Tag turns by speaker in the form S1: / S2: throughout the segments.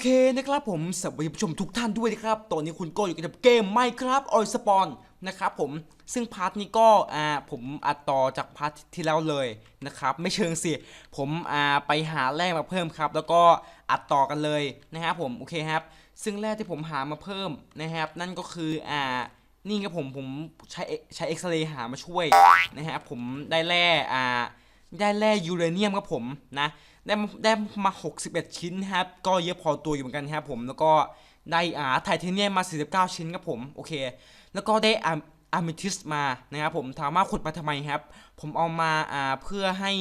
S1: เคนะครับผมสวัสดีผู้ชมทุกท่านด้วยนะครับ ตอนนี้คุณโก็อยู่กับเกมไม่ครับออยสปอนนะครับผมซึ่งพาร์ทนี้ก็อ่าผมอัดต่อจากพาร์ทที่แล้วเลยนะครับ ไม่เชิงสิ ผมอ่าไปหาแร่มาเพิ่มครับ แล้วก็อัดต่อกันเลยนะครับผมโอเคครับ ซึ่งแร่ที่ผมหามาเพิ่มนะครับ นั่นก็คืออ่านี่ครับผมผมใช้ใช้เอ็กซเรย์หามาช่วยนะครับผมได้แร่อ่าได้แร่ยูเรเนียมครับผมนะ ได้มาได้มา 61 ชิ้นครับ ก็เยอะพอตัวอยู่เหมือนกันครับผมแล้วก็ได้อ่าไทเทเนียมมา 49 ชิ้นครับผมโอเค แล้วก็ได้อะอะมิทิสมานะครับผมถามว่าขุดมาทำไมครับ ผมเอามาอ่าเพื่อให้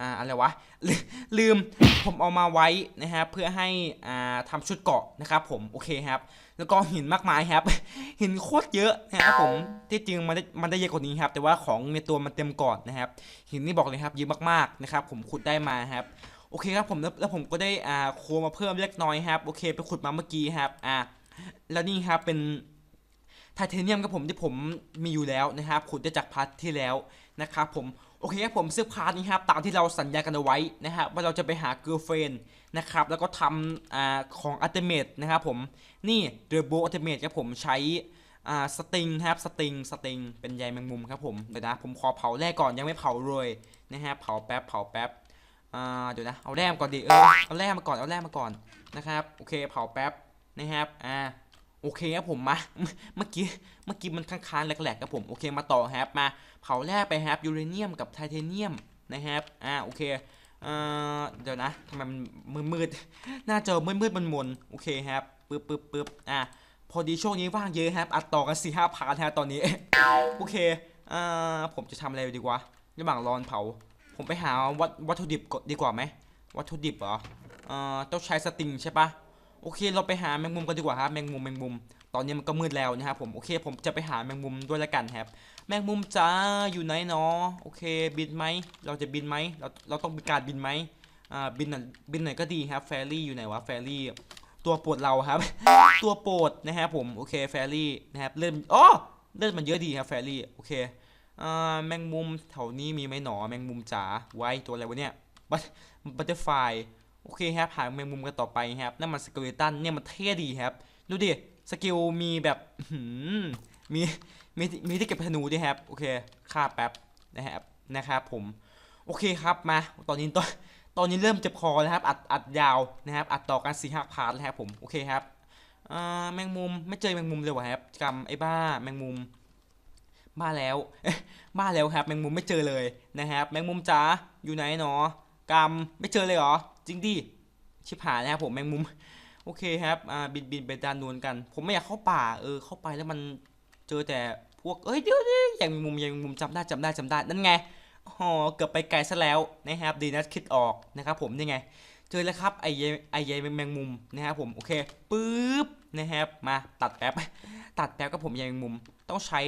S1: อ่าอะไรวะลืลืมผมเอามาไว้นะครับเพื่อให้อ่าทำชุดเกาะนะครับผมโอเคครับ แล้วก็หินมากมายครับ หินโคตรเยอะนะครับผมที่จริงมันได้มันได้เยอะกว่านี้ครับ แต่ว่าของในตัวมันเต็มก่อนนะครับ หินนี่บอกเลยครับเยอะมากๆนะครับ ผมขุดได้มาครับ โอเคครับผมแล้วผมก็ได้อ่าโคมาเพิ่มเล็กน้อยครับโอเค ไปขุดมาเมื่อกี้ครับอ่าแล้วนี่ครับเป็นไทเทเนียมครับผมที่ผมมีอยู่แล้วนะครับขุดได้จากพาร์ทที่แล้วนะครับผมโอเคครับผมซึ่งพาร์ทนี้ครับตามที่เราสัญญากันเอาไว้นะครับว่าเราจะไปหาเกิร์ลเฟนนะครับแล้วก็ทำอ่าของอัลติเมทนะครับผมนี่เดอะโบอัลติเมทครับผมใช้อ่าสติงครับสติงสติงเป็นใยแมงมุมครับผมเดี๋ยวนะผมขอเผาแรกก่อนยังไม่เผาเลยนะฮะเผาแป๊บเผาแป๊บ อ่าเดี๋ยวนะเอาแรกมาก่อนดิเออเอาแรกมาก่อนเอาแรกมาก่อนนะครับโอเคเผาแป๊บนะครับอ่าโอเคครับผมมาเมื่อกี้เมื่อกี้มันค้างๆแหลกๆครับผมโอเคมาต่อครับมาเผาแรกไปครับยูเรเนียมกับไทเทเนียมนะครับอ่าโอเคเอ่อเดี๋ยวนะทำไมมันมืดๆหน้าจอมืดๆมันมนโอเคครับปึ๊บปึ๊บปึ๊บอ่าพอดีช่วงนี้ว่างเยอะครับอัดต่อกันสี่ห้าพาร์ทฮะตอนนี้ โอเคอ่าผมจะทำอะไรดีว่าระหว่างรอนเผา ผมไปหาวัตวัตถุดิบก่อนดีกว่าไหมวัตถุดิบเหรอเอ่อต้องใช้สติงใช่ปะโอเค เราไปหาแมงมุมกันดีกว่าครับแมงมุมแมงมุม ตอนนี้มันก็มืดแล้วนะครับผมโอเค ผมจะไปหาแมงมุมด้วยละกันครับแมงมุมจ้าอยู่ไหนเนาะโอเค บินไหมเราจะบินไหมเราเราต้องมีการบินไหมอ่าบินหน่อยบินหน่อยก็ดีครับแฟรี่อยู่ไหนวะแฟรี่ตัวโปรดเราครับ ตัวโปรดนะครับผมโอเคแฟรี่นะครับเลื่อนอ๋อเลื่อนมันเยอะดีครับแฟรี่โอเค แมงมุมแถวนี้มีไหมหนอแมงมุมจ๋าไว้ตัวอะไรวะเนี่ยบัตบัตเตอร์ไฟโอเคครับหาแมงมุมกันต่อไปครับนั่นมันสเกเลตันเนี่ยมันเท่ดีครับ ดูดิสกิลมีแบบมีมีมีที่เก็บธนูด้วยครับโอเคค่าแป๊บนะครับนะครับผมโอเคครับมาตอนนี้ตอนตอนนี้เริ่มเจ็บคอแล้วครับ อัดอัดยาวนะครับ อัดต่อกันสี่ห้าพาร์ทแล้วครับผมโอเคครับแมงมุมไม่เจอแมงมุมเลยวะครับกำไอ้บ้าแมงมุม บ้าแล้วบ้าแล้วครับแมงมุมไม่เจอเลยนะครับแมงมุมจ๋าอยู่ไหนหนอกำไม่เจอเลยเหรอจริงดิชิบหายนะครับผมแมงมุมโอเคครับอ่าบินบินไปด้านนู้นกัน ผมไม่อยากเข้าป่าเออเข้าไปแล้วมันเจอแต่พวกเอ้ยเดี๋ยวอย่างแมงมุมอย่างแมงมุมจำได้จำได้จำได้นั่นไงอ๋อเกือบไปไกลซะแล้วนะครับดีนะคิดออกนะครับผมนี่ไง เจอแล้วครับไอเยไอเยแมงมุมนะครับผมโอเคปึ๊บ นะครับมาตัดแป๊บตัดแป๊บกับผมยแมงมุมต้องใช้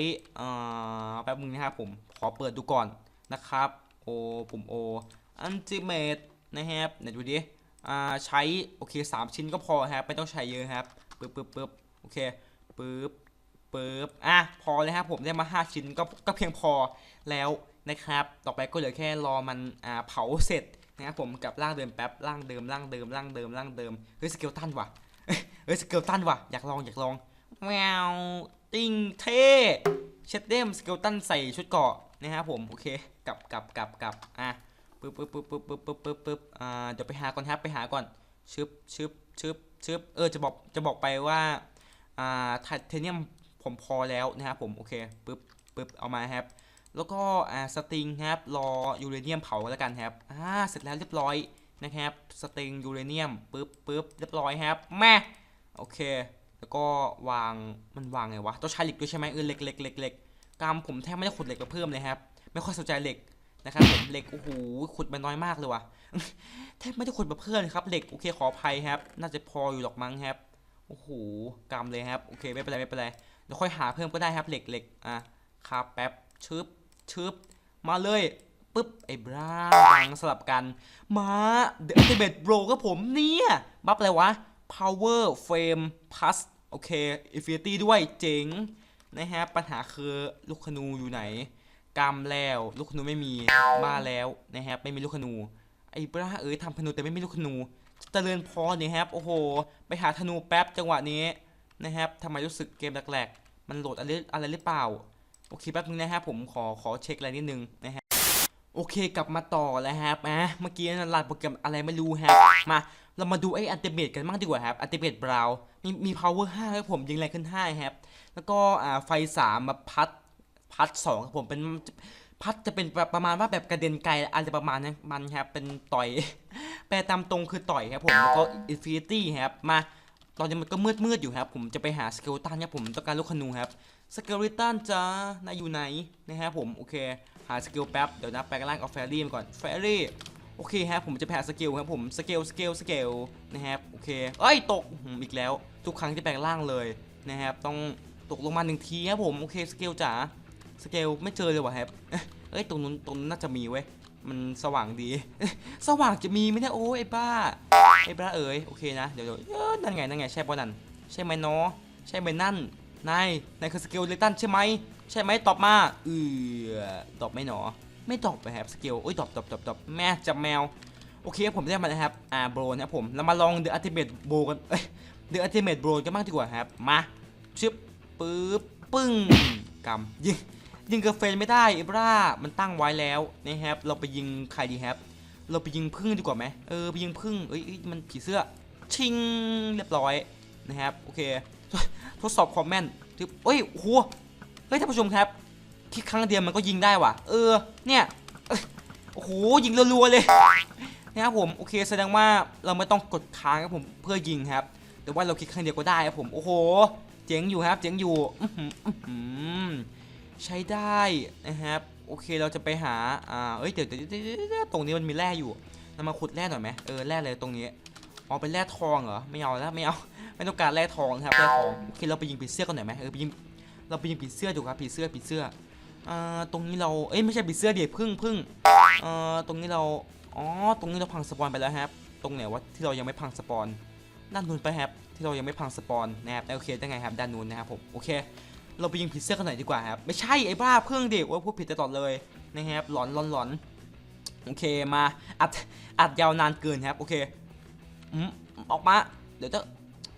S1: แป๊บนึงนะครับผมขอเปิดดูก่อนนะครับโอปุ่มโออันติเมตนะครับเดี๋ยวดูดิใช้โอเคสามชิ้นก็พอครับไม่ต้องใช้เยอะครับปึ๊บปึ๊บปึ๊บโอเคปึ๊บปึ๊บอะพอเลยครับผมได้มาห้าชิ้นก็ก็เพียงพอแล้วนะครับ ต่อไปก็เหลือแค่รอมันอ่าเผาเสร็จนะครับผมกับร่างเดิมแป๊บร่างเดิมร่างเดิมร่างเดิมร่างเดิมเฮ้ยสเกลตันว่ะ เฮ้ยสเกลตันว่ะอยากลองอยากลองแมวติงเท่เชดเดมสเกลตันใส่ชุดเกาะนะครับผมโอเคกลับกลับกลับกลับอะปึ๊บปึ๊บปึ๊บปึ๊บปึ๊บปึ๊บปึ๊บปึ๊บอ่าเดี๋ยวไปหาก่อนครับไปหาก่อนชึบชึบชึบชึบเออจะบอกจะบอกไปว่าอ่าไทเทเนียมผมพอแล้วนะครับผมโอเคปึ๊บปึ๊บเอามาครับแล้วก็อ่าสตริงครับรอยูเรเนียมเผาแล้วกันครับอ่าเสร็จแล้วเรียบร้อยนะครับสตริงยูเรเนียมปึ๊บปึ๊บเรียบร้อยครับแม่ โอเค แล้วก็วางมันวางไงวะต้องใช้เหล็กด้วยใช่ไหมเออเหล็กเหล็กเหล็กเหล็กกามผมแทบไม่ได้ขุดเหล็กมาเพิ่มเลยครับ ไม่ค่อยสนใจเหล็กนะครับผมเหล็กโอ้โหขุดมาน้อยมากเลยว่ะแทบไม่ได้ขุดมาเพิ่มเลยครับเหล็กโอเคขออภัยครับ น่าจะพออยู่หรอกมั้งครับโอ้โหกำเลยครับโอเคไม่เป็นไรไม่เป็นไรเดี๋ยวค่อยหาเพิ่มก็ได้ครับเหล็กเหล็กอะครับแป๊บชึบชึบมาเลยปึ๊บไอ้บราวางสลับกัน มา The Ultimate Bro ก็ผมเนี่ยบัฟอะไรวะ Power Frame Plus โอเค Infinity ด้วยเจ๋งนะฮะ ปัญหาคือลูกขนูอยู่ไหนกำแล้ว ลูกขนูไม่มีบ้าแล้วนะฮะไม่มีลูกขนู ไอ้บราเอ้ยทำธนูแต่ไม่มีลูกขนูเจริญพรเนี่ยครับ โอ้โห ไปหาธนูแป๊บจังหวะนี้นะครับทำไมรู้สึกเกมแหลกๆ มันโหลดอะไรอะไรหรือเปล่า โอเคแป๊บนึงนะครับผมขอขอเช็คอะไรนิดนึงนะฮะ โอเคกลับมาต่อแล้วครับอะเมื่อกี้นะรันโปรแกรมอะไรไม่รู้ครับมา เรามาดูไอ้อันเตเมตกันบ้างดีกว่าครับอันเตเมตบราวมีมี power 5ครับผมยิงแรงขึ้น5ครับแล้วก็อ่าไฟ3มาพัดพัด2ครับผมเป็นพัดจะเป็นประประมาณว่าแบบกระเด็นไกลอะไรประมาณนั้นมันครับเป็นต่อยแปลตามตรงคือต่อยครับผมแล้วก็อินฟินิตี้ครับมาตอนนี้มันก็มืดมืดอยู่ครับ ผมจะไปหาสเกลตันครับผมต้องการลูกขนูครับสเกลตันจ้านายอยู่ไหนนะครับผมโอเค หาสกิลแป๊บเดี๋ยวนะแปลงร่างเอาแฟรี่มาก่อนแฟรี่ โอเคฮะผมจะไปหาสกิลครับผมสกิลสกิลสกิลนะครับโอเคเอ้ยตกอีกแล้ว ทุกครั้งที่แปลงร่างเลยนะครับต้องตกลงมาหนึ่งทีครับผมโอเคสกิลจ๋าสกิลไม่เจอเลยวะครับเอ้ยตรงนู้นตรงนู้นน่าจะมีเว้ยมันสว่างดี สว่างจะมีไหมเนี่ยโอ้ยไอ้บ้าไอ้บ้าเอ๋ยโอเคนะเดี๋ยวเดี๋ยวนั่นไงนั่นไงใช่ป่ะนั่นใช่ไหมเนาะใช่ไหมนั่นนายนายคือสกิลเลตันใช่ไหมใช่ไหมตอบมาเออตอบไม่หนอ ไม่ตอบไปครับสกิลอุ้ยตอบตอบตอบตอบแม่จับแมว โอเคผมได้มานะครับอ่าโบรนะครับผมเรามาลองเดอะอัลติเมทโบกันเอ้ยเดอะอัลติเมทโบรกันบ้างดีกว่าครับมาชึบปึ๊บปึ้งกำยิงยิงกาแฟนไม่ได้อ้บ้ามันตั้งไว้แล้วนะครับเราไปยิงใครดีครับ เราไปยิงพึ่งดีกว่าไหมเออไปยิงพึ่งเอ้ยมันผีเสื้อชิงเรียบร้อยนะครับโอเคทดสอบความแม่นทึบเอ้ยโอ้โหเฮ้ยท่านผู้ชมครับ คลิกครั้งเดียวมันก็ยิงได้ว่ะ เออ เนี่ย โอ้โห ยิงรัวๆเลย นะครับผม โอเค แสดงว่าเราไม่ต้องกดค้างครับผม เพื่อยิงครับ แต่ว่าเราคลิกครั้งเดียวก็ได้ครับผม โอ้โห เจ๋งอยู่ครับ เจ๋งอยู่ใช้ได้นะครับ โอเค เราจะไปหา อ่า เอ้ย เดี๋ยวเดี๋ยวเดี๋ยวตรงนี้มันมีแร่อยู่เรามาขุดแร่หน่อยไหมเออ แร่เลยตรงนี้อ๋อเป็นแร่ทองเหรอ ไม่เอาแล้ว ไม่เอา ไม่ต้องการแร่ทองครับ แร่ทอง โอเค เราไปยิงผีเสื้อกันหน่อยไหมเออ ไปยิง เราไปยิงผีเสื้อดูครับผีเสื้อผีเสื้อ อ่าตรงนี้เราเอ้ยไม่ใช่ผีเสื้อเดี๋ยวพึ่งพึ่งเอ่อตรงนี้เราอ๋อตรงนี้เราพังสปอนไปแล้วครับตรงไหนวะที่เรายังไม่พังสปอนด้านนู้นไปครับที่เรายังไม่พังสปอนนะครับโอเคได้ไงครับด้านนู้นนะครับผมโอเคเราไปยิงผีเสื้อกันหน่อยดีกว่าครับไม่ใช่ไอ้บ้าเพิ่งเด็กว่าพูดผิดตลอดเลยนะครับหลอนหลอนหลอนโอเคมาอัดอัดยาวนานเกินครับโอเคอืมออกมาเดี๋ยวจะ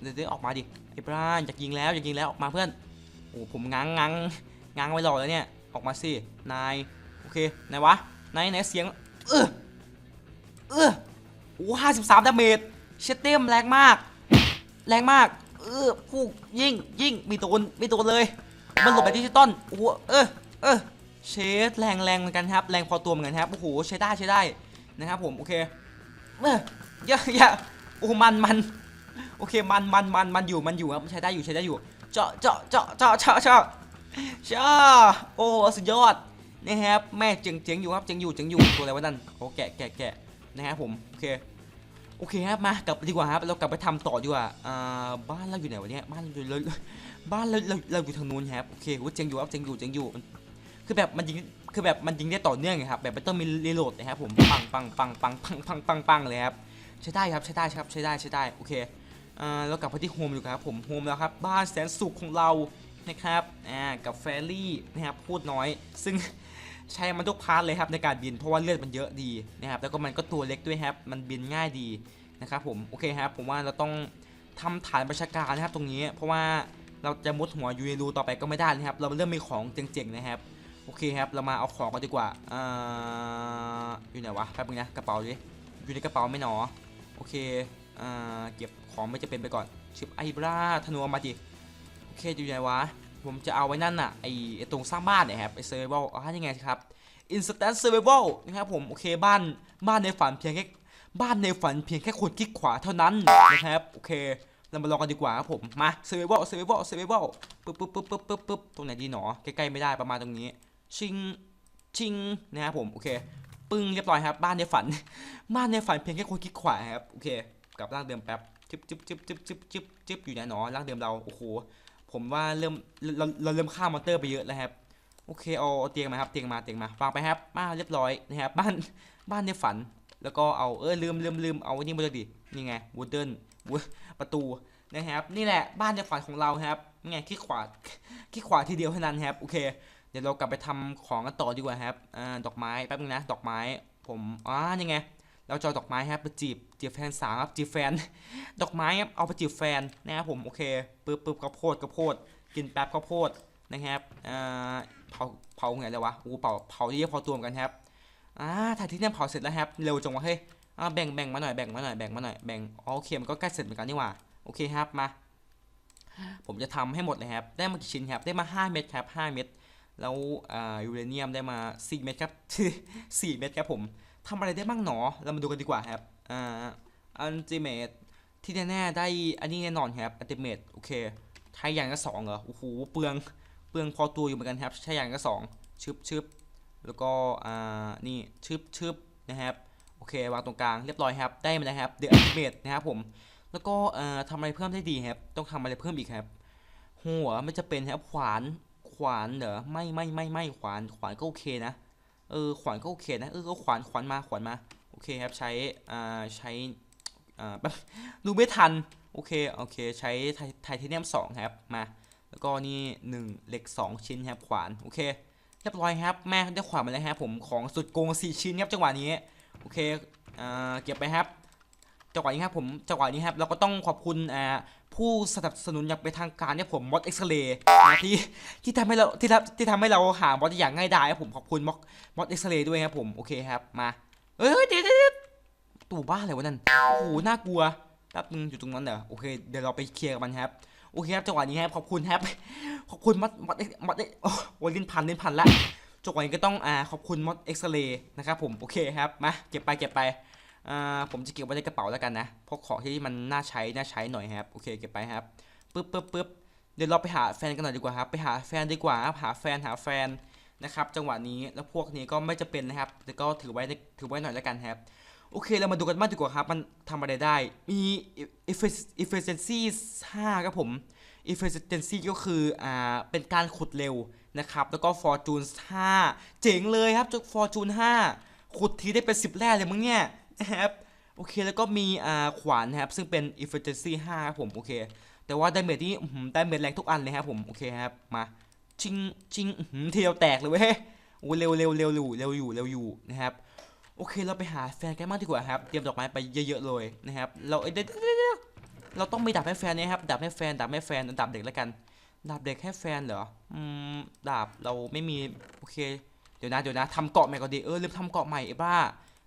S1: เดี๋ยวจะออกมาดิไอ้บ้าอยากยิงแล้วอยากยิงแล้วออกมาเพื่อนโอ้ผมง้างง้างง้างไว้รอแล้วเนี่ย ออกมาสิ นาย โอเค ไหนวะ ไหนไหนเสียง เออเออโอ้ห้าสิบสามดาเมจ เชตเต็มแรงมาก แรงมาก เออผู้ยิงยิงมีโดนมีโดนเลย มันหลบแบบดิจิตอลโอ้โหเออ เออ เชดแรงแรงเหมือนกันครับ แรงพอตัวเหมือนกันครับ โอ้โห ใช้ได้ใช้ได้นะครับผม โอเค เอออย่าอย่าโอ้มันมันโอเค มันมันมันมันอยู่ มันอยู่ครับ ใช้ได้อยู่ ใช้ได้อยู่ เจาะเจาะเจาะเจาะเจาะเจาะ เจาโอ้สุดยอดนะครับแม่เจ๋งเจ๋งอยู่ครับเจ๋งอยู่เจ๋งอยู่ตัวอะไรวะนั่นโอ้แกะแกะแกะนะครับผมโอเคโอเคครับมากลับดีกว่าครับเรากลับไปทำต่อดีกว่าอ่าบ้านเราอยู่ไหนวะเนี่ยบ้านเราอยู่เลยบ้านเราเราเราอยู่ทางนู้นครับโอเคโอ้เจ๋งอยู่ครับเจ๋งอยู่เจ๋งอยู่คือแบบมันยิงคือแบบมันยิงได้ต่อเนื่องไงครับแบบไม่ต้องมีรีโหลดนะครับผมปังปังปังปังปังปังปังปังเลยครับใช้ได้ครับใช้ได้ครับใช้ได้ใช้ได้โอเคอ่าเรากลับไปที่โฮมอยู่ครับผมโฮมแล้วครับบ้านแสนสุขของเรา นะครับอ่ากับแฟรี่นะครับพูดน้อย ซึ่งใช้มันทุกพาร์ทเลยครับในการบินเพราะว่าเลือดมันเยอะดีนะครับแล้วก็มันก็ตัวเล็กด้วยครับมันบินง่ายดีนะครับผมโอเคครับผมว่าเราต้องทำฐานประชาการนะครับตรงนี้เพราะว่าเราจะมุดหัวยู่ในรูต่อไปก็ไม่ได้นะครับ เราเริ่มมีของเจ๋งๆนะครับโอเคครับเรามาเอาของกันดีกว่าอ่าอยู่ไหนวะแป๊บนึงนะกระเป๋าดิอยู่ในกระเป๋าไม่หนอโอเคอ่าเก็บของไม่จะเป็นไปก่อนชิบไอบราธนูมาดิโอเคอยู่ไหนวะ ผมจะเอาไว้นั่นน่ะไอไอตรงสร้างบ้านเนี่ยครับไอเซอร์ไวลอ่ายังไงครับ Instant Survival นะครับผมโอเคบ้านบ้านในฝันเพียงแค่บ้านในฝันเพียงแค่คนคลิกขวาเท่านั้นนะครับโอเคเรามาลองกันดีกว่าครับผมมา Survival Survival Survival ปึ๊บปึ๊บปึ๊บปึ๊บปึ๊บปึ๊บตรงไหนดีหนอใกล้ๆไม่ได้ประมาณตรงนี้ ชิงชิงนะครับผมโอเคปึ้งเรียบร้อยครับ บ้านในฝัน บ้านในฝันเพียงแค่คนคลิกขวาครับโอเค กลับร่างเดิมแป๊บจึ๊บจึ๊บจึ๊บจึ๊บจึ๊บจึ๊บจึ๊บอยู่ไหนหนอร่างเดิมเราโอ้โห ผมว่าเริ่มเราเราเริ่มฆ่ามอเตอร์ไปเยอะแล้วครับโอเคเอาเอาเตียงมาครับเตียงมาเตียงมาวางไปครับมานเรียบร้อยนะครับบ้านบ้านในฝัน แล้วก็เอาเออลืมลืมลืมเอาไว้นี่มาเลยดินี่ไงวูดเดิลประตูนะครับนี่แหละบ้านในฝันของเราครับไงคลิกขวาคลิกขวาทีเดียวเท่านั้นครับโอเค เดี๋ยวเรากลับไปทำของกันต่อดีกว่าครับอ่าดอกไม้แป๊บนึงนะดอกไม้ผมอ่านี่ไง เราจะเอาดอกไม้ครับไปจีบจีบแฟนสาวครับจีบแฟน ดอกไม้ครับเอาไปจีบแฟนนะครับผมโอเคปึ๊บปึ๊บข้าวโพดข้าวโพดกินแป๊บข้าวโพดนะครับอ่าเผาเผาไงเลยวะอู้เผาเผาที่เยอะพอตัวมกันครับอ่าถ่ายที่เนี่ยเผาเสร็จแล้วครับเร็วจังวะเฮ้ยอ่าแบ่งแบ่งมาหน่อยแบ่งมาหน่อยแบ่งมาหน่อยแบ่งอ๋อโอเคมันก็ใกล้เสร็จเหมือนกันนี่หว่าโอเคครับมา ผมจะทำให้หมดเลยครับ ได้มากี่ชิ้นครับได้มา 5 เม็ดครับ 5 เม็ดแล้วอ่ายูเรเนียมได้มา 4 เม็ดครับ 4 เม็ดครับผม ทำอะไรได้บ้างหนอ เรามาดูกันดีกว่าครับอ่าอันติเมตที่แน่ๆได้อันนี้แน่นอนครับอันติเมตโอเคใช้อย่างละสองเหรอโอ้โหเปลืองเปลืองพอตัวอยู่เหมือนกันครับใช้อย่างละสองชึบชึบแล้วก็อ่านี่ชึบชึบนะครับโอเควางตรงกลางเรียบร้อยครับได้มาแล้วครับเดอะอันติเมตนะครับผมแล้วก็เอ่อทำอะไรเพิ่มได้ดีครับต้องทำอะไรเพิ่มอีกครับ หัวไม่จะเป็นครับขวานขวานเหรอไม่ไม่ไม่ไม่ขวานขวานก็โอเคนะ เออขวานก็โอเคนะเออก็ขวานขวานมาขวานมาโอเคครับใช้อ่าใช้อ่าดูไม่ทันโอเคโอเคใช้ไทไทเทเนียมสองครับมาแล้วก็นี่หนึ่งเหล็กสองชิ้นครับขวานโอเคเรียบร้อยครับแม่ได้ขวานมาแล้วครับผมของสุดโกงสี่ชิ้นครับจังหวะนี้โอเคอ่าเก็บไปครับ จังหวะนี้ครับผมจังหวะนี้ครับเราก็ต้องขอบคุณอ่าผู้สนับสนุนอย่างเป็นทางการเนี่ยผมมอดเอ็กซเรย์ที่ที่ทำให้เราที่ทำที่ทำให้เราหามอดอย่างง่ายดายครับผมขอบคุณมอดมอดเอ็กซเรย์ด้วยครับผมโอเคครับมาเอ้ยเดี๋ยวเดี๋ยวเดี๋ยวตู่บ้าอะไรวะนั่นโอ้โหน่ากลัวแป๊บนึงอยู่ตรงนั้นเหรอโอเคเดี๋ยวเราไปเคลียร์กับมันครับโอเคครับจังหวะนี้ครับขอบคุณครับขอบคุณมอดมอดมอดโอ้ยลิ้นพันลิ้นพันละจังหวะนี้ก็ต้องอ่าขอบคุณมอดเอ็กซเรย์นะครับผมโอเคครับมาเก็บไปเก็บไป ผมจะเก็บไว้ในกระเป๋าแล้วกันนะพราะของที่มันน่าใช้น่าใช้หน่อยครับโอเคเก็บไปครับปึ๊บปึ๊บปึ๊บเดี๋ยวเราไปหาแฟนกันหน่อยดีกว่าครับไปหาแฟนดีกว่าครับหาแฟนหาแฟนนะครับจังหวะนี้แล้วพวกนี้ก็ไม่จะเป็นนะครับแต่ก็ถือไว้ถือไว้หน่อยแล้วกันครับโอเคเรามาดูกันบ้างดีกว่าครับ มันทำอะไรได้ มี efficiency 5ครับผม efficiency ก็คืออ่าเป็นการขุดเร็วนะครับ แล้วก็ fortune 5 เจ๋งเลยครับจาก fortune 5 ขุดทีได้เป็น 10 แร่เลยมึงเนี่ย นะครับโอเคแล้วก็มีอ่าขวานนะครับซึ่งเป็น efficiency 5ครับผมโอเคแต่ว่าดาเมจนี่อื้อหือดเมจแรงทุกอันเลยครับผมโอเคครับมาชิงชิงอื้อหือทียวแตกเลยเว้ยโอ้เร็วเร็วเร็วอยู่เร็วอยู่เร็วอยู่นะครับโอเคเราไปหาแฟนกันมากดีกว่าครับเตรียมดอกไม้ไปเยอะๆเลยนะครับเราเเดี๋ยวเดี๋ยวเดี๋ยวเราต้องมีดาบให้แฟนเนี่ยครับดาบให้แฟนดาบให้แฟนดาบเด็กแล้วกันดาบเด็กให้แฟนเหรออืมดาบเราไม่มีโอเคเดี๋ยวนะเดี๋ยวนะทำเกาะใหม่ก่อนดีเออลืมทำเกาะใหม่ไอ้บ้า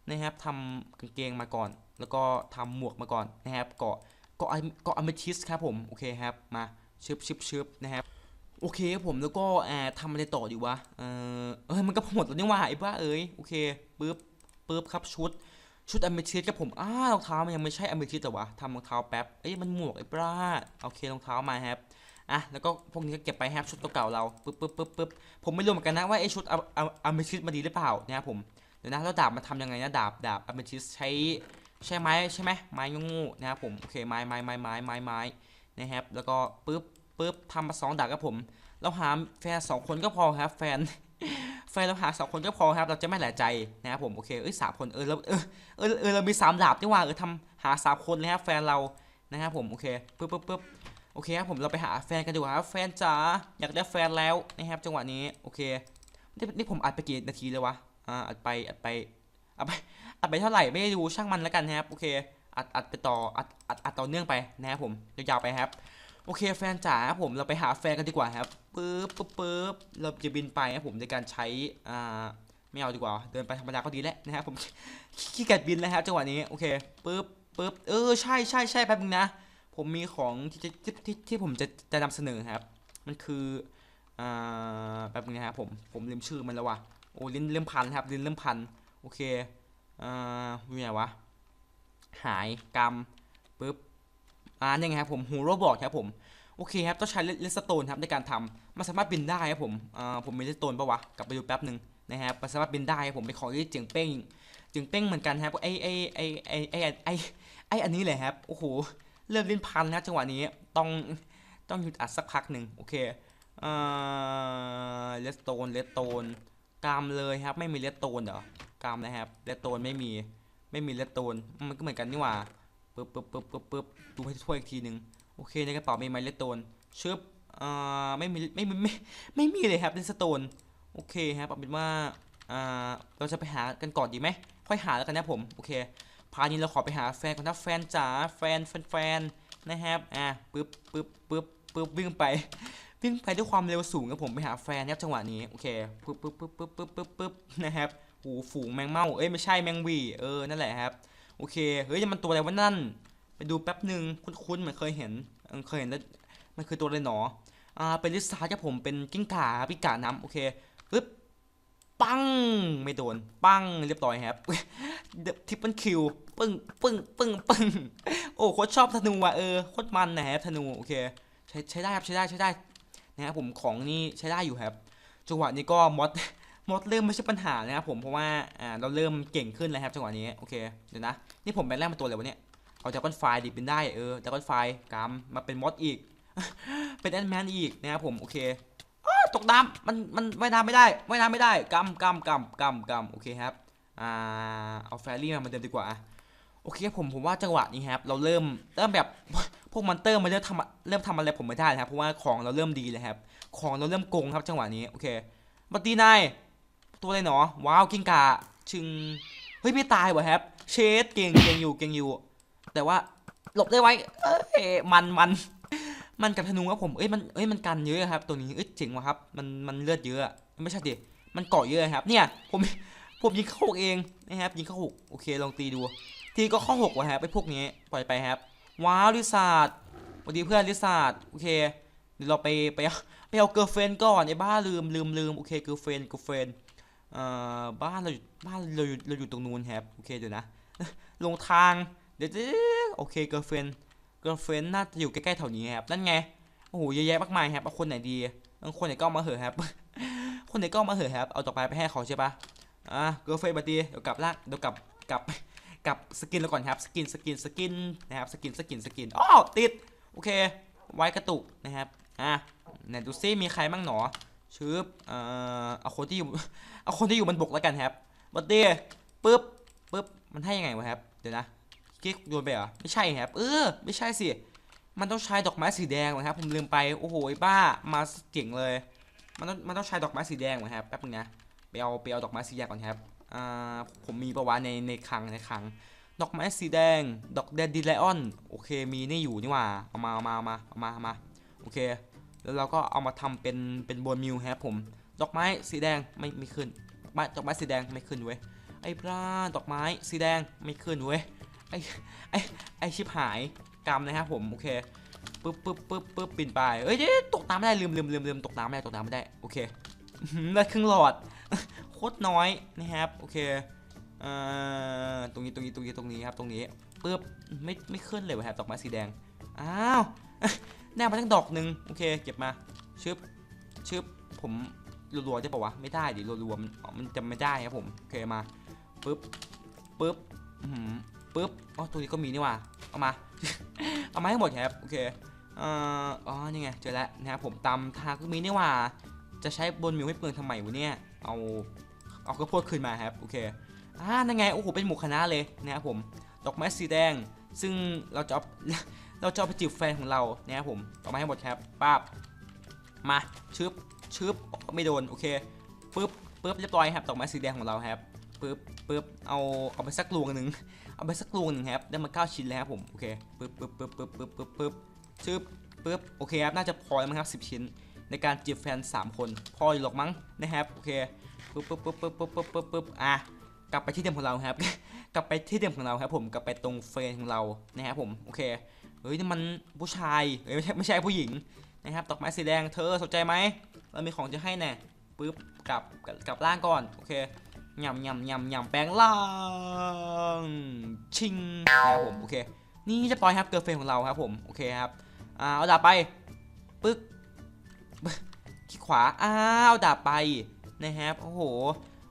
S1: นะครับทำกางเกงมาก่อน แล้วก็ทำหมวกมาก่อนนะครับเกาะเกาะเกาะอเมทิสครับผมโอเคครับมาชึบชึบชึบนะครับโอเคครับผมแล้วก็แอบทำอะไรต่อดีวะเออเอ้ยมันก็หมดแล้วนี่ว่าไอ้บ้าเอ้ยโอเคปึ๊บปึ๊บครับชุดชุดอเมทิสครับผมอ้ารองเท้ามันยังไม่ใช่อเมทิสแต่วะทำรองเท้าแป๊บเอ้ยมันหมวกไอ้บ้าโอเครองเท้ามาครับอะแล้วก็พวกนี้ก็เก็บไปครับชุดเก่าๆเราปึ๊บปึ๊บปึ๊บปึ๊บผมไม่รู้เหมือนกันนะว่าไอ้ชุดอเมทิสมาดีหรือเปล่านะครับผม ดี๋ยวนะแล้วดาบมันทำยังไงนะดาบดาบอะเมทิสใช้ใช้ไม้ใช่ไหมไม้งูนะครับผมโอเคไม้ไม้ไม้ไม้ไม้ไม้นะครับแล้วก็ปึ๊บปึ๊บทำมาสองดาบครับผม เราหาแฟนสองคนก็พอครับ แฟนแฟนเราหาสองคนก็พอครับ เราจะไม่หลายใจนะครับผมโอเคเอ้ยสามคนเออเราเออเออเออเรามีสามดาบนี่ว่าเออทำหาสามคนเลยครับแฟนเรานะครับผมโอเคปึ๊บปึ๊บปึ๊บโอเคครับผมเราไปหาแฟนกันดีกว่าครับแฟนจ๋าอยากได้แฟนแล้วนะครับจังหวะนี้โอเคนี่นี่ผมอัดไปกี่นาทีเลยวะ อ่าอัดไปอัดไปอัดไปอัดไปเท่าไหร่ไม่ได้ดูช่างมันแล้วกันนะครับโอเคอัดอัดไปต่ออัดอัดอัดต่อเนื่องไปนะครับผมยาวๆไปครับโอเคแฟนจ๋าครับผมเราไปหาแฟนกันดีกว่าครับปึ๊บปึ๊บปึ๊บเราจะบินไปครับผมในการใช้อ่าไม่เอาดีกว่า เดินไปธรรมดาก็ดีแล้วนะครับผมขี้เกียจบินแล้วครับจังหวะนี้โอเคปึ๊บปึ๊บเออใช่ใช่ใช่แป๊บนึงนะ ผมมีของที่จะที่ที่ที่ผมจะจะนำเสนอครับ มันคืออ่าแบบนี้นะครับผมผมลืมชื่อมันแล้วว่ะ โอ้ลิ้นเริ่มพันครับลิ้นเริ่มพันโอเคอ่าอยู่ไหนวะหายกรรมปึ๊บอ่านี่ไงครับผมหูโรบอทครับผมโอเคครับต้องใช้เลสโตนครับในการทำมันสามารถบินได้ครับผมอ่าผมมีเลสโตนปะวะกลับไปดูแป๊บหนึ่งนะครับมันสามารถบินได้ครับผมเป็นของที่เจ๋งเป้งเจ๋งเป้งเหมือนกันครับไอไอไอไอไอไอไออันนี้เลยครับโอ้โหเริ่มลิ้นพันนะจังหวะนี้ต้องต้องหยุดอัดสักพักหนึ่งโอเคเอ่อเลสโตนเลสโตน กามเลยครับ ไม่มีเลสโตนเหรอกามนะครับเลสโตนไม่มีไม่มีเลสโตนมันก็เหมือนกันนี่หว่าปึ๊บปึ๊บปึ๊บปึ๊บปึ๊บดูให้ทั่วอีกทีหนึ่งโอเคในกระเป๋ามีไหมเลสโตนชึบอ่อไม่มีไม่มีไม่ไม่มีเลยครับเลสโตนโอเคครับเอาเป็นว่าอ่าเราจะไปหากันก่อนดีไหมค่อยหาแล้วกันนะผมโอเคพานี้เราขอไปหาแฟนก่อนนะแฟนจ๋าแฟนแฟนแฟนนะครับอะปึ๊บปึ๊บปึ๊บปึ๊บวิ่งไป วิ่งไปด้วยความเร็วสูงครับผมไปหาแฟนครับจังหวะนี้โอเคปึ๊บปึ๊บปึ๊บปึ๊บปึ๊บปึ๊บปึ๊บนะครับโอ้โหฝูงแมงเม่าเอ้ยไม่ใช่แมงวีเออนั่นแหละครับโอเคเฮ้ยมันตัวอะไรวะนั่น ไปดูแป๊บหนึ่งคุ้นๆเหมือนเคยเห็นเคยเห็นแล้วมันคือตัวอะไรหนออ่าเป็นลิซ่าครับผมเป็นกิ้งก่าครับกิ้งก่าน้ำโอเคปึ๊บปังไม่โดนปังเรียบร้อยครับทิปเปิลคิวปึ้งปึ้งปึ้งปึ้งโอ้โคตรชอบธนูว่ะเออโคตรมันนะครับธนูโอเคใช้ใช้ได้ครับใช้ได้ใช้ได้ นะครับผมของนี่ใช้ได้อยู่ครับ จังหวะนี้ก็มอดมอดเริ่มไม่ใช่ปัญหานะครับผมเพราะว่าอ่าเราเริ่มเก่งขึ้นแล้วครับจังหวะนี้โอเคเดี๋ยวนะนี่ผมแปลงร่าตัวอะไรวะเนี่ยเอาจากก้อนไฟดิเป็นได้เออจากก้อนไฟล์กามมาเป็นมอสอีก เป็นแอนแมนอีกนะครับผมโอเคตกน้ำมันมันว่ายน้ำไม่ได้ว่ายน้ำไม่ได้กำกำกำกำกำโอเคครับอ่าเอาแฟรี่มาเหมือนเดิมดีกว่า โอเคผมผมว่าจังหวะนี้ครับเราเริ่มเริ่มแบบพวกมอนเตอร์มันเริ่มทำเริ่มทำอะไรผมไม่ได้ครับเพราะว่าของเราเริ่มดีเลยครับ ของเราเริ่มโกงครับจังหวะนี้โอเคบัตตีนายตัวอะไรหนอว้าวกิ้งกาชึงเฮ้ยไม่ตายวะครับเชดเก่งเก่งอยู่เก่งอยู่ แต่ว่าหลบได้ไว้เอ้มันมันมันกับธนูครับผมเอ้ยมันเอ้ยมันกันเยอะครับ ตัวนี้เอ้ยเจ๋งว่ะครับ มันมันเลือดเยอะอะไม่ใช่ดิมันเกาะเยอะครับ เนี่ยผมผมยิงเข้าหกเองนะครับยิงเข้าหกโอเคลองตีดู ทีก็ข้าหกว่ะครับไอ้พวกนี้ปล่อยไปครับ ว้าวลิซาร์ดสวัสดีเพื่อนลิซาร์ดโอเคเดี๋ยวเราไปไปเอาไปเอาเกิร์ลเฟนก่อนไอ้บ้าลืมลืมลืมโอเคเกิร์ลเฟนเกิร์ลเฟนเอ่อบ้านเราอยู่บ้านเราอยู่เราอยู่ตรงนู้นครับโอเคเดี๋ยวนะลงทางเดี๋ยวโอเคเกิร์ลเฟนเกิร์ลเฟนน่าจะอยู่ใกล้ๆแถวนี้ครับนั่นไงโอ้โหเยอะแยะมากมายครับเอาคนไหนดีเอาคนไหนก็มาเหอะครับคนไหนก็มาเหอะครับเอาต่อไปไปให้เขาใช่ปะอะเกิร์ลเฟนบัดดีเดี๋ยวกลับล่างเดี๋ยวกลับกลับ กับสกินแล้วก่อนครับสกินสกินสกินนะครับสกินสกินสกินอ้อติดโอเค ไว้กระตุกนะครับอะไหนดูซิมีใครบ้างหนอชืบเอ่อเอาคนที่อยู่เอาคนที่อยู่บนบกแล้วกันครับบัดดีปึ๊บปึ๊บมันให้ยังไงวะครับเดี๋ยวนะกิ๊กโยนไปเหรอไม่ใช่ครับเออไม่ใช่สิมันต้องใช้ดอกไม้สีแดงนะครับ ผมลืมไปโอ้โหไอ้บ้ามาเก่งเลย มันต้องมันต้องใช้ดอกไม้สีแดงนะครับแป๊บนึงนะไปเอาไปเอาดอกไม้สีแดงก่อนครับ อ่าผมมีประวัติในในคลังในคลัง ดอกไม้สีแดง ดอกแดนดิไลออน โอเค มีนี่อยู่นี่หว่า เอามาเอามาเอามาเอามาเอามา โอเค แล้วเราก็เอามาทำเป็นเป็นบนมิวครับผม ดอกไม้สีแดงไม่ไม่ขึ้น ดอกไม้ดอกไม้สีแดงไม่ขึ้นเว้ย ไอ้ปลาดอกไม้สีแดงไม่ขึ้นเว้ย ไอ้ไอ้ไอ้ชิบหายกรรมนะครับผม โอเคปึ๊บปึ๊บปึ๊บปึ๊บปินไปเอ้ยตกน้ำไม่ได้ลืมลืมลืมลืมตกน้ำไม่ได้ตกน้ำไม่ได้ โอเคได้ครึ่งหลอด ตรน้อยนะครับโอเคเอ่อตรงนี้ตรงนี้ตรงนี้ตรงนี้ครับตรงนี้ปึ๊บไม่ไม่ขึ้นเลยวะครับดอกไม้สีแดงอ้าวแน่มาตั้งดอกหนึ่งโอเคเก็บมาชึบชึบผมรัวๆได้ปะวะไม่ได้ดิรัวๆมันมันจะไม่ได้ครับผมโอเคมาปึ๊บปึ๊บหือปึ๊บอ๋อตัวนี้ก็มีนี่ว่าเอามาเอามาให้หมดครับโอเคเอ่ออ๋อนี่ไงเจอแล้วนะครับผมตามทางก็มีนี่ว่า จะใช้บนมิวให้เปลืองทำไมวะเนี่ย เอา เอากระโพดคืนมาครับโอเคอ่านั่นไงโอ้โหเป็นหมู่คณะเลยนะครับผมดอกไม้สีแดง ซึ่งเราจะเอาเราจะเอาไปจีบแฟนของเรานะครับผมเอามาให้หมดครับป้าบมาชึบชึบไม่โดนโอเคปึ๊บปึ๊บเรียบร้อยครับดอกไม้สีแดงของเราครับปึ๊บปึ๊บเอาเอาไปสักลวงหนึ่งเอาไปสักลวงหนึ่งครับได้มาเก้าชิ้นแล้วครับผมโอเคปึ๊บปึ๊บปึ๊บปึ๊บปึ๊บปึ๊บปึ๊บชึบปึ๊บโอเคครับน่าจะพอแล้วมั้งครับสิบชิ้น ในการจีบแฟน 3 คนพออยู่หรอกมั้งนะครับโอเคปึ๊บปึ๊บปึ๊บปึ๊บปึ๊บปึ๊บปึ๊บปึ๊บอะกลับไปที่เดิมของเราครับ กลับไปที่เดิมของเราครับผมกลับไปตรงเฟรนของเรานะครับผมโอเคเฮ้ยนี่มันผู้ชายเฮ้ยไม่ใช่ไม่ใช่ผู้หญิงนะครับดอกไม้สีแดงเธอสนใจไหมเรามีของจะให้แน่ปึ๊บกลับกลับกลับร่างก่อนโอเคยำยำยำยำแปลงร่างชิงนะครับผมโอเคนี่จะปล่อยครับเกิร์ลเฟรนของเราครับผมโอเคครับอ่าเอาดาบไปปึ๊ก ขวา อ้าวดาบไปนะครับโอ้โห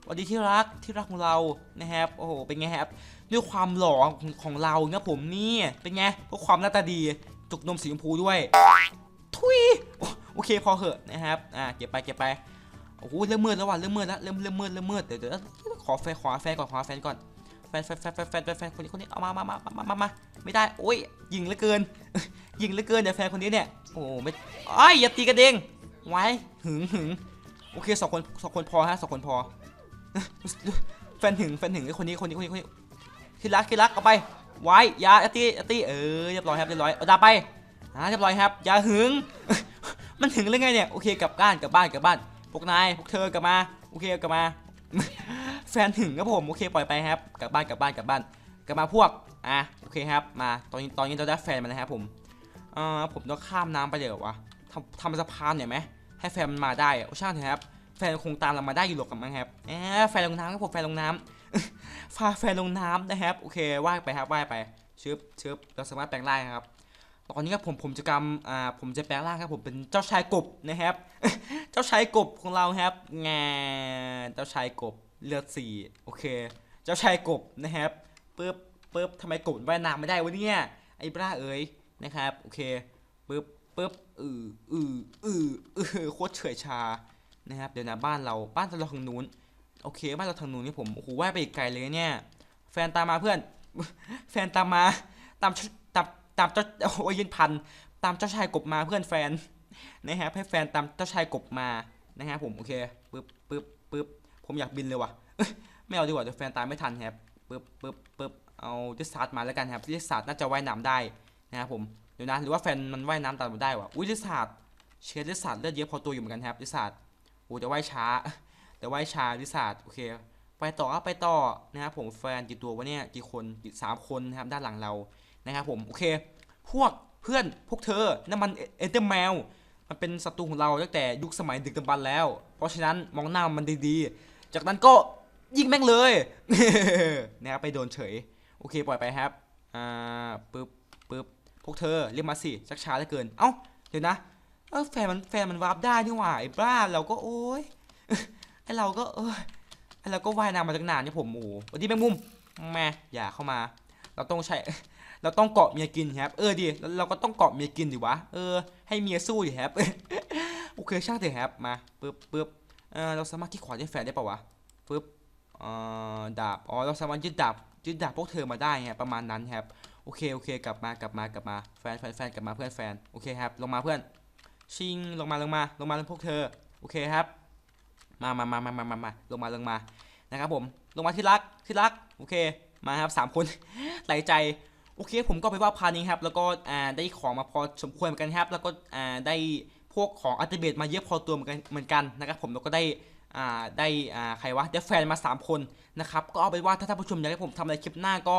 S1: วัสดีที่รักที่รักของเรานะครับโอ้โหเป็นไงครับด้วยความหล่อของของเรานะผมนี่เป็นไงเพราะความหน้าตาดีจุกนมสีชมพูด้วย ทุยโอโอเคพอเหอะนะครับอ่าเก็บไปเก็บไปโอ้โหเริ่มมืดแล้วว่ะเริ่มมืดแล้วเริ่มเริ่มมืดเริ่มมืดเดี๋ยวเดี๋ยวขอแฟนขอแฟนก่อนขอแฟนก่อนแฟนแฟนแฟนแฟนแฟนแฟนคนนี้คนนี้เอามามามามามามาไม่ได้โอ้ยยิงเหลือเกินยิงเหลือเกินเดี๋ยวแฟนคนนี้เนี่ยโอ้ไม่ไอ้อย่าตีกันเอง ไว้หึงหึงโอเคสองคนสองคนพอฮะสองคนพอแฟนหึงแฟนหึงไอ้คนนี้คนนี้คนนี้คนนี้คที่รักที่รักเอาไป ไว้ยาอตี้อตี้เออเรียบร้อยครับเรียบร้อยเอาดาไปอ่าเรียบร้อยครับอย่าหึง มันหึงเรื่องไงเนี่ยโอเคกลับบ้านกลับบ้านกลับบ้านพวกนายพวกเธอกลับมาโอเคกลับมา แฟนหึงครับผมโอเคปล่อยไปครับกลับบ้านกลับบ้านกลับบ้านกลับมาพวกอะโอเคครับมาตอนนี้ตอนนี้เราได้แฟนมาแล้วครับผมเออผมต้องข้ามน้ำไปเลยเหรอวะ ทำทำสะพานหน่อยไหมให้แฟนมันมาได้โอช่างเถอะครับ แฟนคงตามเรามาได้อยู่หรอกกับมั้งครับแอบแฟนลงน้ำครับผมแฟนลงน้ำพาแฟนลงน้ำนะครับ โอเคว่ายไปครับว่ายไปชึบชึบเราสามารถแปลงร่างครับตอนนี้ครับผมผมจะกำอ่าผมจะแปลงร่างครับผมเป็นเจ้าชายกบนะครับ เจ้าชายกบของเราครับแงเจ้าชายกบเลือดสีโอเค เจ้าชายกบนะครับปึ๊บปึ๊บทำไมกบว่ายน้ำไม่ได้วะเนี่ยไอ้บ้าเอ๋ยนะครับโอเคปึ๊บ ปึ๊บอืออืออืออือโคตรเฉอยชานะครับเดี๋ยวนะบ้านเราบ้านเราทางนู้นโอเคบ้านเราทางนู้นนี่ผมโอ้โหว่ายไปอีกไกลเลยเนี่ย แฟนตามมาเพื่อน แฟนตามมาตามตามตามเจ้าโอ้ยยืนพันตามเจ้าชายกบมาเพื่อนแฟนนะครับให้แฟนตามเจ้าชายกบมานะฮะผมโอเคปึ๊บปึ๊บปึ๊บผมอยากบินเลยว่ะไม่เอาดีกว่าเดี๋ยวแฟนตามไม่ทันครับปึ๊บปึ๊บปึ๊บเอาดิสซาร์ดมาแล้วกันครับดิสซาร์ดน่าจะว่ายน้ำได้นะครับผม เดี๋ยวนะหรือว่าแฟนมันว่ายน้ำตามผมได้วะอุ้ยดิสซาร์ดเชียร์ดิสซาร์ดเลือดเยอะพอตัวอยู่เหมือนกันครับดิสซาร์ดโอ้แต่ว่ายช้า แต่ว่ายช้าดิสซาร์ดโอเค ไปต่อครับไปต่อนะครับผมแฟนกี่ตัววะเนี่ยกี่คนกี่สามคนนะครับด้านหลังเรานะครับผมโอเค พวกเพื่อนพวกเธอนั่นมันเอเดอร์แมวมันเป็นศัตรูของเราตั้งแต่ยุคสมัยดึกดำบรรพ์แล้ว เพราะฉะนั้นมองหน้ามันดีๆ จากนั้นก็ยิงแม่งเลยนะครับไปโดนเฉย โอเคปล่อยไปครับ อ่าปึ๊บ พวกเธอเรียกมาสิชักช้าเหลือเกิน เอ้าเดี๋ยวนะเออแฟนมันแฟนมันวาร์ปได้นี่หว่าไอ้บ้าเราก็โอ๊ยไอ้เราก็เออไอ้เราก็ว่ายน้ำมาตั้งนานเนี่ยผมโอ้วันนี้แมงมุมแม่อย่าเข้ามา เราต้องใช้เราต้องเกาะเมียกินครับเออดิแล้วเราก็ต้องเกาะเมียกินดิวะเออให้เมียสู้ดิครับโอเคช่างเถอะครับมาปึ๊บปึ๊บเออเราสามารถที่ขวานได้แฟนได้ปะวะปึ๊บเอ่อดาบอ๋อเราสามารถยึดดาบยึดดาบพวกเธอมาได้ฮะประมาณนั้นครับ โอเคโอเค กลับมากลับมากลับมาแฟนแฟนแฟนกลับมาเพื่อนแฟนโอเคครับลงมาเพื่อนชิงลงมาลงมาลงมาเลยพวกเธอโอเคครับ มามามามามามามาลงมาลงมานะครับผมลงมาที่รักที่รักโอเคมาครับสามคนไหลใจโอเค ผมก็ไปว่าพานี้ครับแล้วก็อ่าได้ของมาพอสมควรเหมือนกันครับ แล้วก็อ่าได้พวกของอัลติเบตมาเยอะพอตัวเหมือนกันเหมือนกันนะครับผมแล้วก็ได้อ่าได้อ่าใครวะได้แฟนมา 3 คนนะครับก็เอาไปว่าถ้าท่านผู้ชมอยากให้ผมทำอะไรคลิปหน้าก็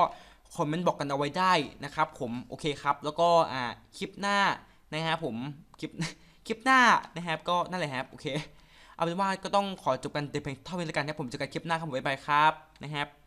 S1: คอมเมนต์บอกกันเอาไว้ได้นะครับ ผมโอเคครับ แล้วก็อ่าคลิปหน้านะฮะผมคลิปคลิปหน้านะครับก็นั่นแหละครับโอเค เอาเป็นว่าก็ต้องขอจบกันแต่เพียงเท่านี้แล้วกันนะผมเจอกันคลิปหน้าครับผมบ๊ายบายครับนะครับ